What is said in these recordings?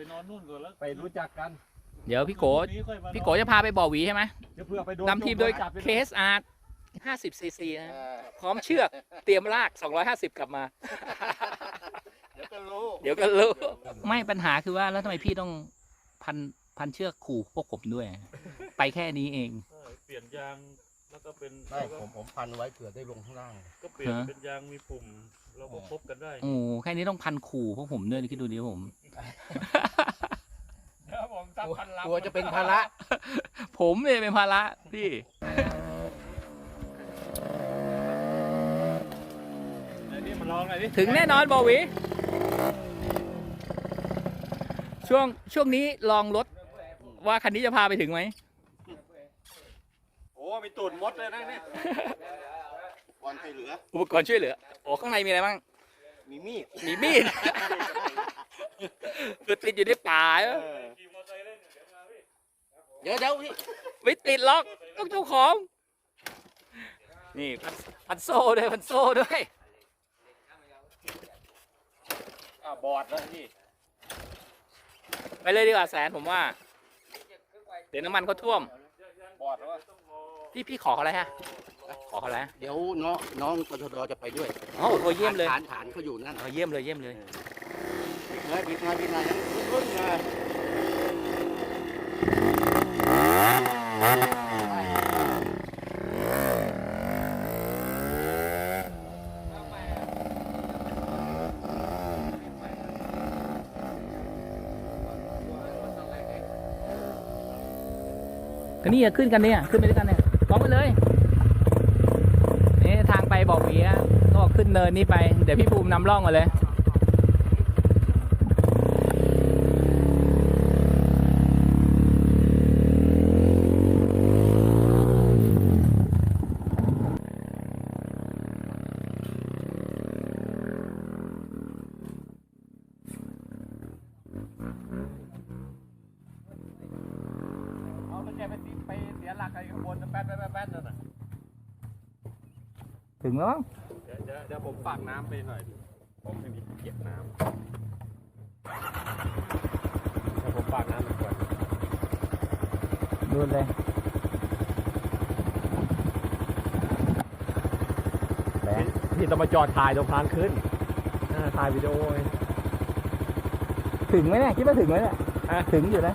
ไปนอนนู่นก่อนแล้วไปรู้จักกันเดี๋ยวพี่โกพรุ่งนี้ค่อยมานอนพี่โกจะพาไปบ่อหวีใช่ไหมเดี๋ยวเพื่อไปโดนนำทีมโดยจับไปเคสอาร์ต50ซีซีนะพร้อมเชือกเตรียมลาก 250 กลับมา เดี๋ยวก็รู้เดี๋ยวก็รู้ไม่ปัญหาคือว่าแล้วทำไมพี่ต้องพันพันเชือกขู่พวกผมด้วย ไปแค่นี้เองเออเปลี่ยนยาง แล้วก็เป็นไม่ผมผมพันไว้เผื่อได้ลงข้างล่าง ก็เปลี่ยนฮะเป็นยางมีปุ่ม เราก็คบกันได้โอ้แค่นี้ต้องพันขู่พวกผมด้วยคิดดูดิผม เดี๋ยวผมจับพันลำกลัวจะเป็นภาระ ผมเนี่ยเป็นภาระพี่ ไหนนี่มาลองหน่อยดิถึงแน่นอนบอหวีช่วงช่วงนี้ลองรถว่าคันนี้จะพาไปถึงไหมโอ้ มีตูดมดเลยนะเนี่ยวันให้เหลือ อุปกรณ์ช่วยเหลือโอ้ข้างในมีอะไรบ้าง มีมีดมีมีดคือติดอยู่ในป่าเออเดี๋ยวเดี๋ยวพี่ไม่ติดล็อกต้องเจ้าของ นี่พันพันโซ่ด้วยพันโซ่ด้วยอะบอดแล้วพี่ ไปเลยดีกว่าแสนผมว่า เดี๋ยวน้ำมันเขาท่วม บอดแล้ววะ พี่พี่ขอเขาอะไรฮะ ขอเขาอะไรฮะเดี๋ยวน้องน้องกทดจะไปด้วยอ๋อโอ้เยี่ยมเลยฐานฐานเขาอยู่นั่นเออเยี่ยมเลยเยี่ยมเลยเฮ้ยบิดมาบิดมายังรุ่นๆเลยก็นี่อะขึ้นกันเนี่ยขึ้นไปด้วยกันเนี่ยพร้อมกัน เลยนี่ทางไปบอกหวีอะก็ขึ้นเนินนี้ไป เดี๋ยวพี่ภูมินำร่องมาเลย เอาแล้วแกไปติดไปเสียหลักอะไรข้างบนนะแป๊ดแป๊ดแป๊ดแป๊ดนั่นน่ะ ถึงแล้วมั้ง เดี๋ยวเดี๋ยวเดี๋ยวผมฝา กน้ำไปหน่อยดิผมไม่มีเก็บน้ำเดี๋ยวผมฝากน้ำหน่อยก่อนดูเลยพี่ต้องมาจอดถ่ายตรงทางขึ้นอ่าถ่ายวิดีโอไว้ถึงไหมเนี่ยคิดว่าถึงไหมเนี่ยฮะ ถึงอยู่นะ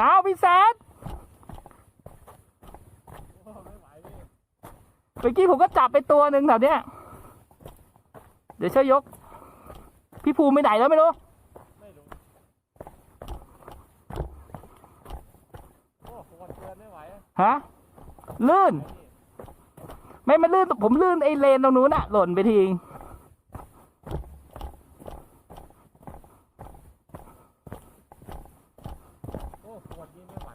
อาพี่แซดเมื่อกี้ผมก็จับไปตัวหนึ่งแถวเนี้ย เดี๋ยวช่วยยก พี่ภูมิไปไหนแล้วไม่รู้โอ้โหเกินไม่ไหวฮะ ลื่น ไม่มันลื่น ผมลื่นไอ้เลนตรงนู้นอะหล่นไปที โอ้ปวดยิงไม่ไหว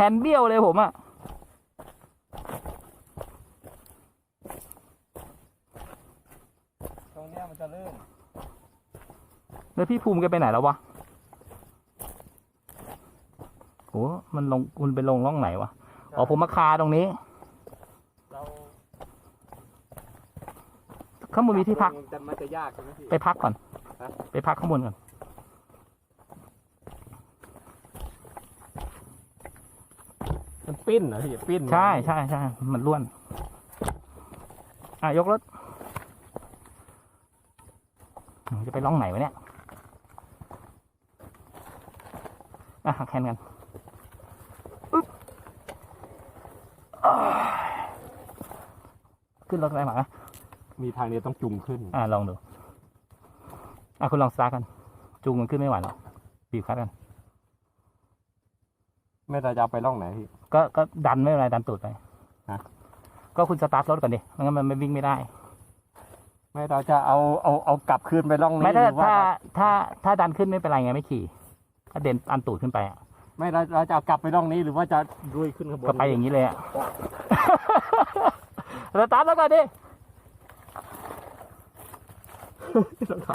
แฮนด์เบี้ยวเลยผมอะตรงเนี้ยมันจะลื่นแล้วพี่ภูมิแกไปไหนแล้ววะโหมันลงคุณไปลงร่องไหนวะอ๋อผมมาคาตรงนี้ เราข้างบนมีที่พัก แต่มันจะยากใช่ไหมพี่ ไปพักก่อน ฮะ ไปพักข้างบนก่อน มัน ปิ้นเหรอพี่ปิ้นใช่ใช่ใช่มันล้วน อะยกรถอืมจะไปล่องไหนวะเนี่ย อะหักแคนกันอึ๊บอ่าขึ้นรถอะไรมาอะมีทางเดียวต้องจุงขึ้น อะลองดู อะคุณลองสตาร์ทกัน จูงมันขึ้นไม่ไหวหรอกบีบคัดกันไม่เราจะเอาไปล่องไหนพี่ ก็ก็ดันไม่เป็นไรดันตูดไปฮะก็คุณสตาร์ทรถก่อนดิไม่งั้นมันไม่วิ่งไม่ได้ ไม่เราจะเอาเอาเอากลับคืนไปล่องนี้ไม่ถ้าหรือว่าถ้าถ้าถ้าดันขึ้นไม่เป็นไรไงไม่ขี่ถ้าเด่นอันตูดขึ้นไปอะไม่เราเราจะเอากลับไปล่องนี้หรือว่าจะลุยขึ้นข้างบนก็ไปอย่างนี้เลยอะ สตาร์ทแล้วก่อนดิ รองเท้า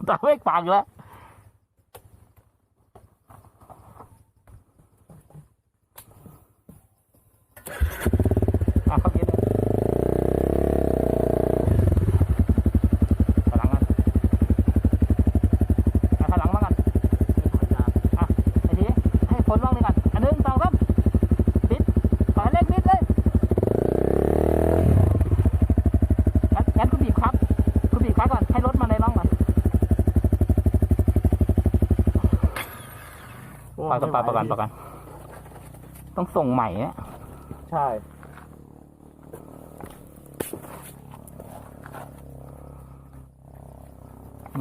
สตาร์ทไม่ฟังแล้ว อะเข้าเกียร์เลยพลังมันอะพลังมาก่อนอะไอ้ทีให้พ้นร่องนี้ก่อนอันหนึ่งสองสามปิดขอให้เล็กนิดเลยงั้นงั้นคุณบีบครับคุณบีบครับก่อนให้รถมาในร่องก่อนปล่อยก่อนปล่อยปล่อยก่อนปล่อยก่อนต้องส่งใหม่เนี่ย ใช่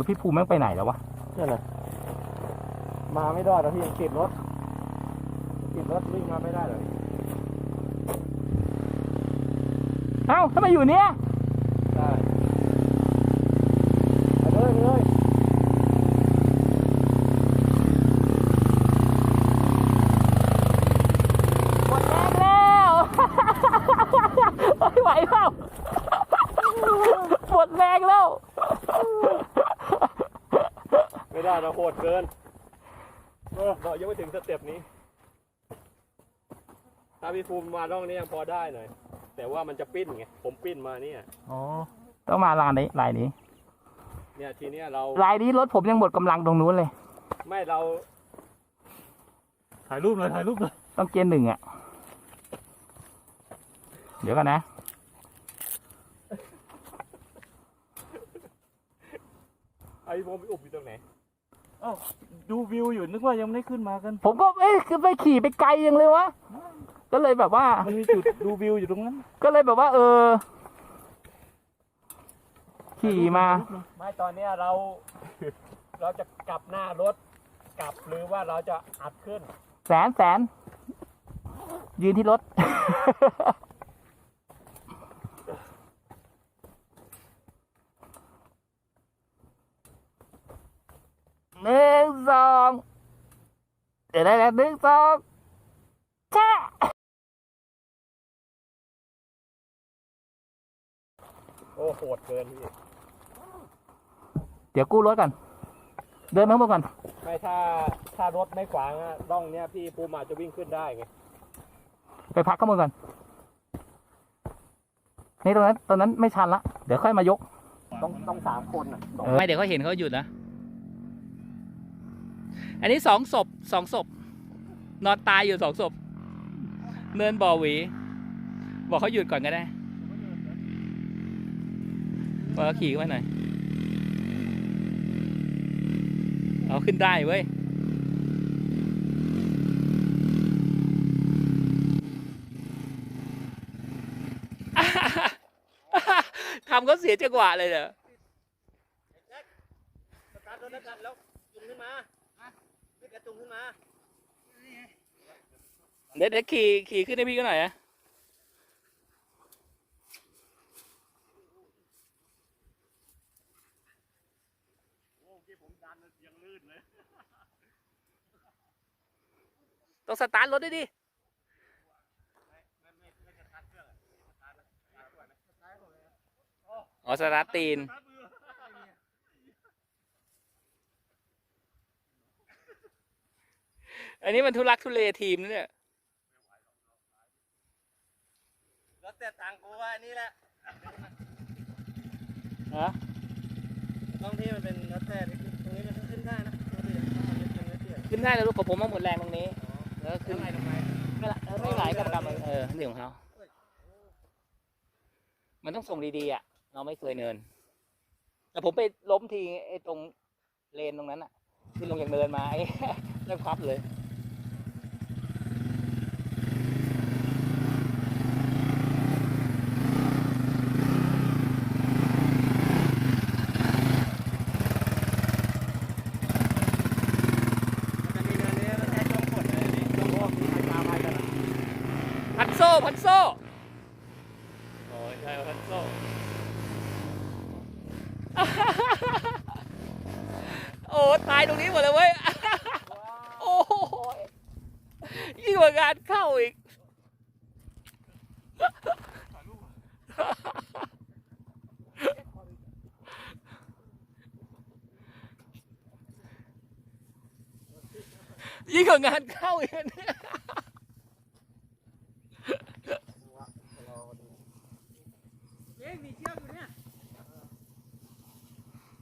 แล้วพี่ภูมิแม่งไปไหนแล้ววะนี่แหละมาไม่ได้แล้วพี่ยังติดรถติดรถวิ่งมาไม่ได้เลยเอ้าทำไมอยู่เนี่ยได้ไปเลยไปเลย หมดแรงแล้ว ไม่ไหวแล้วหมดแรงแล้ว ไม่ได้เราโหดเกินเออเรายังไม่ถึงสเต็ปนี้ ถ้าพี่ภูมิมาล่องนี้ยังพอได้หน่อย แต่ว่ามันจะปิ้นไง ผมปิ้นมาเนี่ย อ๋อ ต้องมาลานนี้ลายนี้ เนี่ยทีเนี้ยเราลายนี้รถผมยังหมดกำลังตรงนู้นเลย ไม่เรา ถ่ายรูปหน่อยถ่ายรูปหน่อยต้องเกียร์หนึ่งอะ เดี๋ยวกันนะ ไอ้ภูมิไปอุบอยู่ตรงไหน เอ้าดูวิวอยู่นึกว่ายังไม่ได้ขึ้นมากันผมก็เอ๊ะคือไปขี่ไปไกลยังเลยวะก็เลยแบบว่า มันมีจุดดูวิวอยู่ตรงนั้นก็เลยแบบว่า เออ ขี่มา ไม่ตอนเนี้ยเรา เราจะกลับหน้ารถ กลับหรือว่าเราจะอัดขึ้น แสนแสนยืนที่รถ หนึ่งสองเดี๋ยวได้แล้วหนึ่งสองแช่โอ้โหดเกินพี่เดี๋ยวกู้รถก่อน เดินมาข้างบนก่อนไม่ถ้าถ้ารถไม่ขวางอะร่องเนี้ยพี่ภูมิอาจจะวิ่งขึ้นได้ไงไปพักข้างบนก่อนนี่ตรงนั้นตรงนั้นไม่ชันละ เดี๋ยวค่อยมายก ต้องต้องสามคนอะ ไม่เดี๋ยวเขาเห็นเขาหยุดนะ อันนี้สองศพสองศพ นอนตายอยู่สองศพ เนินบ่อหวี บอกเขาหยุดก่อนก็ได้บอกเขาขี่ไว้หน่อย เอาขึ้นได้เว้ยทำเขาเสียจังหวะเลยเหรอ กันแล้วจุงขึ้นมาพี่กระจุงขึ้นมาเดี๋ยวเดี๋ยวขี่ขี่ขึ้นให้พี่ก็หน่อยนะโอ้ที่ผมดันยังลื่นเลยต้องสตาร์ทรถด้วยดิอ๋อสตาร์ทตีน อันนี้มันทุลักทุเลทีมนะเนี่ยรถแต่ตังกูว่านี่แหละฮะตรงที่มันเป็นรถแต่ตรงนี้มันขึ้นได้นะรถเดียวมันเป็นรถเดียวขึ้นได้แล้วลูกของผมมาหมดแรงตรงนี้แล้วก็ขึ้นทำไมทำไมไม่ละเออไม่ไหลกับกรรมเออเรื่องของเขามันต้องส่งดีๆอะ เราไม่เคยเนิน แต่ผมไปล้มทีไอ้ตรงเลนตรงนั้นอะที่ลงจากเนินมาไอ้แล้วพับเลย มันจะมีเนินนี้แล้วแค่ช่วงกดเลยนี่ช่วงพวกที่ใครตามไปกันอะ พันโซ่พันโซ่โอ้ยใช่พันโซ่โอ้ตายตรงนี้หมดเลยเว้ยโอ้ยยิ่งกว่างานเข้าอีกยิ่งกว่างานเข้าอีกเนี่ย เอ๊ะมีเชือกอยู่เนี่ย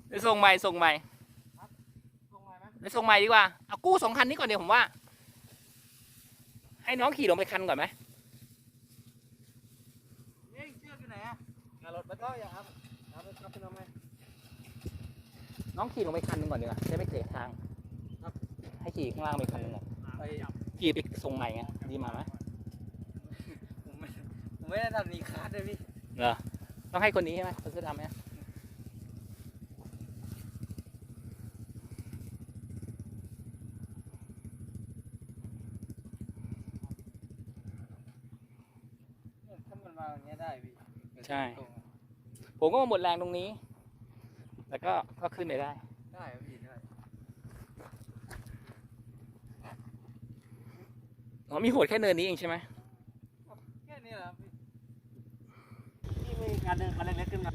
ไปส่งใหม่ส่งใหม่ลงมาไหมไปส่งใหม่ดีกว่า เอากู้สองคันนี้ก่อนเดี๋ยวผมว่า ให้น้องขี่ลงไปคันก่อนไหมเอ๊ะเชือกอยู่ไหนอะงานรถแล้วก็อย่าครับเอาไปขับไปทำไมน้องขี่ลงไปคันหนึงก่อนดีกว่าจะไม่เสียทางครับให้ขี่ข้างล่างไปคันหนึงก่อนไปขี่ไปส่งใหม่ไงดีมาไหมผมไม่ผมไม่ได้ทำนีคาร์ดเลยพี่เหรอต้องให้คนนี้ใช่ไหมคนเสื้อดำไหม ถ้ามันมาอย่างเงี้ยได้พี่ ใช่ ผมก็มาหมดแรงตรงนี้แต่ก็ก็ขึ้นไปได้ ได้ครับพี่ได้อ๋อมีโหดแค่เนินนี้เองใช่ไหมแค่นี้แหละครับพี่นี่มีการเดินมาเล็กๆขึ้นมา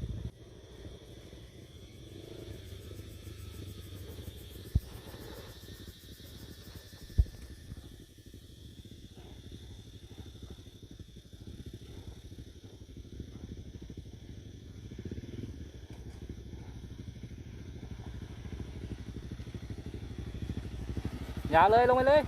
อย่าเลยลงไปเลย